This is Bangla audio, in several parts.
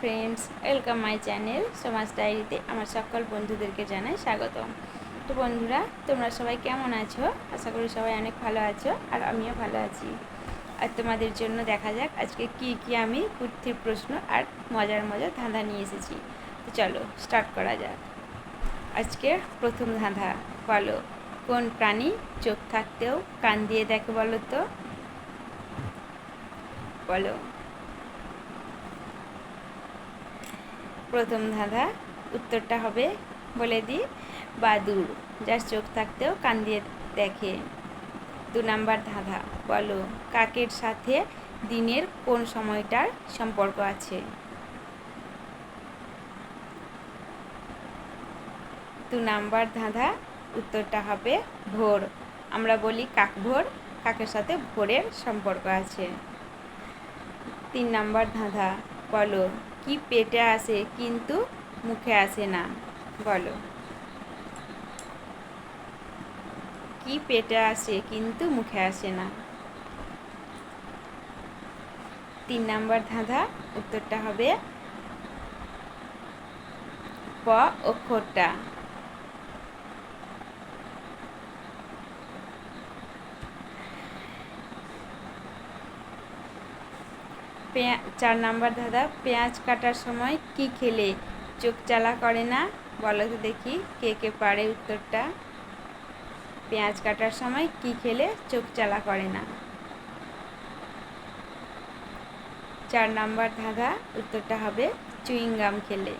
ফ্রেন্ডস, ওয়েলকাম মাই চ্যানেল সমাজ ডায়েরিতে আমার সকল বন্ধুদেরকে জানাই স্বাগতম। তো বন্ধুরা, তোমরা সবাই কেমন আছো? আশা করি সবাই অনেক ভালো আছো আর আমিও ভালো আছি। আর তোমাদের জন্য দেখা যাক আজকে কি কি আমি বুদ্ধির প্রশ্ন আর মজার মজার ধাঁধা নিয়ে এসেছি। তো চলো স্টার্ট করা যাক। আজকের প্রথম ধাঁধা, বলো, কোন প্রাণী চোখ থাকতেও কান দিয়ে দেখে বলো তো? বলো। প্রথম ধাঁধা, উত্তরটা হবে বলে দিই বাদুর যার চোখ থাকতেও কান দিয়ে দেখে। দু নাম্বার ধাঁধা, বলো কাকের সাথে দিনের কোন সময়টার সম্পর্ক আছে? দু নাম্বার ধাঁধা, উত্তরটা হবে ভোর। আমরা বলি কাক ভোর, কাকের সাথে ভোরের সম্পর্ক আছে। তিন নাম্বার ধাঁধা বলো, কি পেটে আসে কিন্তু মুখে আসে না? বলো। কি পেটে আসে কিন্তু মুখে আসে না? তিন নম্বর ধাঁধা, উত্তরটা হবে প অক্ষরটা। চার নাম্বার দাদা, পেঁয়াজ কাটার সময় কি খেলে? চোখ চালা করে না? বলো তো দেখি, কে কে পারে উত্তরটা? পেঁয়াজ কাটার সময় কি খেলে? চোখ চালা করে না। চার নাম্বার ধাঁধা, উত্তরটা হবে চুইংগাম খেলে।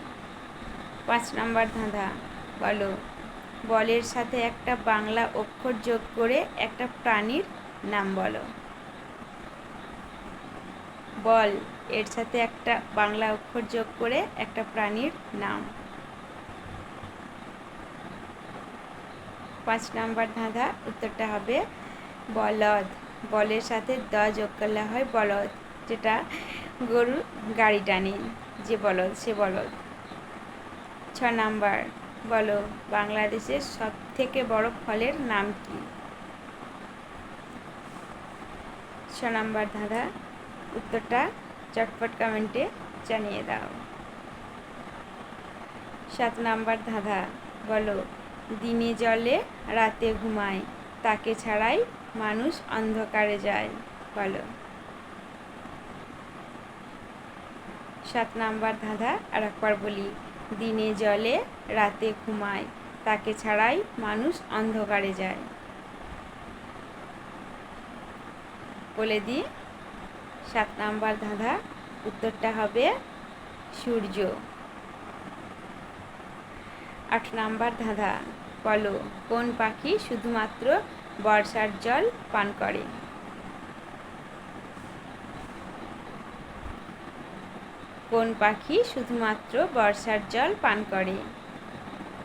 পাঁচ নাম্বার ধাঁধা, বলো। বলের সাথে একটা বাংলা অক্ষর যোগ করে একটা প্রাণীর নাম বলো। বল। এর সাথে একটা বাংলা অক্ষর যোগ করে একটা প্রাণীর নাম। পাঁচ নাম্বার ধাঁধা, উত্তরটা হবে বলদ। বলের সাথে দ যোগ করলে হয় বলদ, যেটা গরু গাড়ি টানে, যে বলদ, সে বলদ। ছ নাম্বার, বলো বাংলাদেশের সব থেকে বড় ফলের নাম কি? ছ নাম্বার ধাঁধা উত্তরটা চটপট কমেন্টে জানিয়ে দাও। সাত নাম্বার ধাঁধা, বলো, দিনে জলে, রাতে ঘুমায়, তাকে ছাড়াই মানুষ অন্ধকারে যায়, বলো। সাত নাম্বার ধাঁধা আর একবার বলি, দিনে জলে, রাতে ঘুমায়, তাকে ছাড়াই মানুষ অন্ধকারে যায়। বলে দিই সাত নাম্বার ধাঁধা, উত্তরটা হবে সূর্য। আট নাম্বার ধাঁধা, বলো কোন পাখি শুধুমাত্র বর্ষার জল পান করে? কোন পাখি শুধুমাত্র বর্ষার জল পান করে?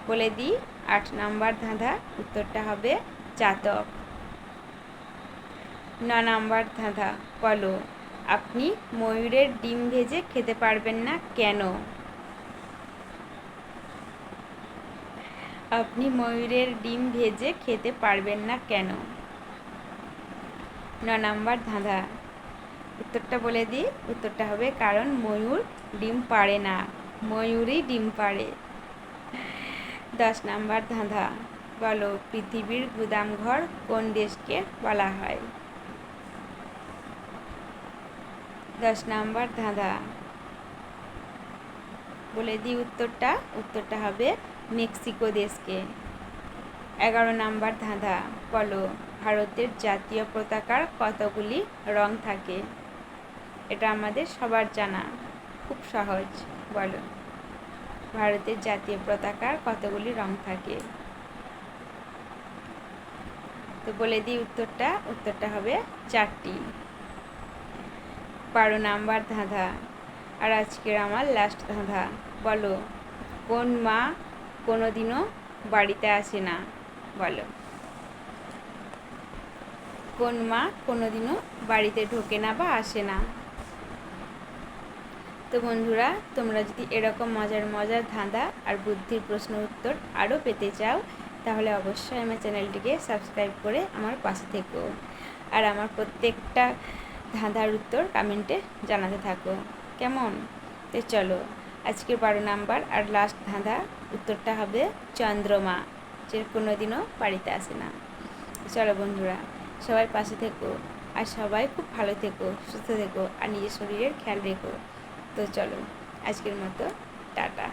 বলে দিই, আট নাম্বার ধাঁধা, উত্তরটা হবে চাতক ন নাম্বার ধাঁধা, বলো আপনি ময়ূরের ডিম ভেজে খেতে পারবেন না কেন? আপনি ময়ূরের ডিম ভেজে খেতে পারবেন না কেন? ন নাম্বার ধাঁধা। উত্তরটা বলে দিই। উত্তরটা হবে কারণ ময়ূর ডিম পাড়ে না। ময়ূরই ডিম পাড়ে। দশ নাম্বার ধাঁধা। বলো, পৃথিবীর গুদামঘর কোন দেশকে বলা হয়? দশ নাম্বার ধাঁধা। বলে দিই উত্তরটা। উত্তরটা হবে মেক্সিকো দেশকে। এগারো নাম্বার ধাঁধা। বলো, ভারতের জাতীয় পতাকার কতগুলি রং থাকে? এটা আমাদের সবার জানা। খুব সহজ। বলো, ভারতের জাতীয় পতাকার কতগুলি রং থাকে? তো বলে দিই উত্তরটা। উত্তরটা হবে চারটি। বারো নাম্বার ধাঁধা। আর আজকের আমার লাস্ট ধাঁধা। বলো, কোন মা কোনো দিনও বাড়িতে আসে না? বলো। কোন মা কোনো দিনও বাড়িতে ঢোকে না বা আসে না? তো বন্ধুরা, তোমরা যদি এরকম মজার মজার ধাঁধা আর বুদ্ধির প্রশ্ন উত্তর আরও পেতে চাও, তাহলে অবশ্যই আমার চ্যানেলটিকে সাবস্ক্রাইব করে আমার পাশে থেকো। আর আমার প্রত্যেকটা ধাঁধার উত্তর কমেন্টে জানাতে থাকো। কেমন? তো চলো, আজকের বারো নাম্বার আর লাস্ট ধাঁধা উত্তরটা হবে চন্দ্রমা, যে কোনো দিনও বাড়িতে আসে না। চলো বন্ধুরা, সবাই পাশে থেকো আর সবাই খুব ভালো থেকো, সুস্থ থেকো আর নিজের শরীরের খেয়াল রেখো। তো চলো, আজকের মতো, টাটা।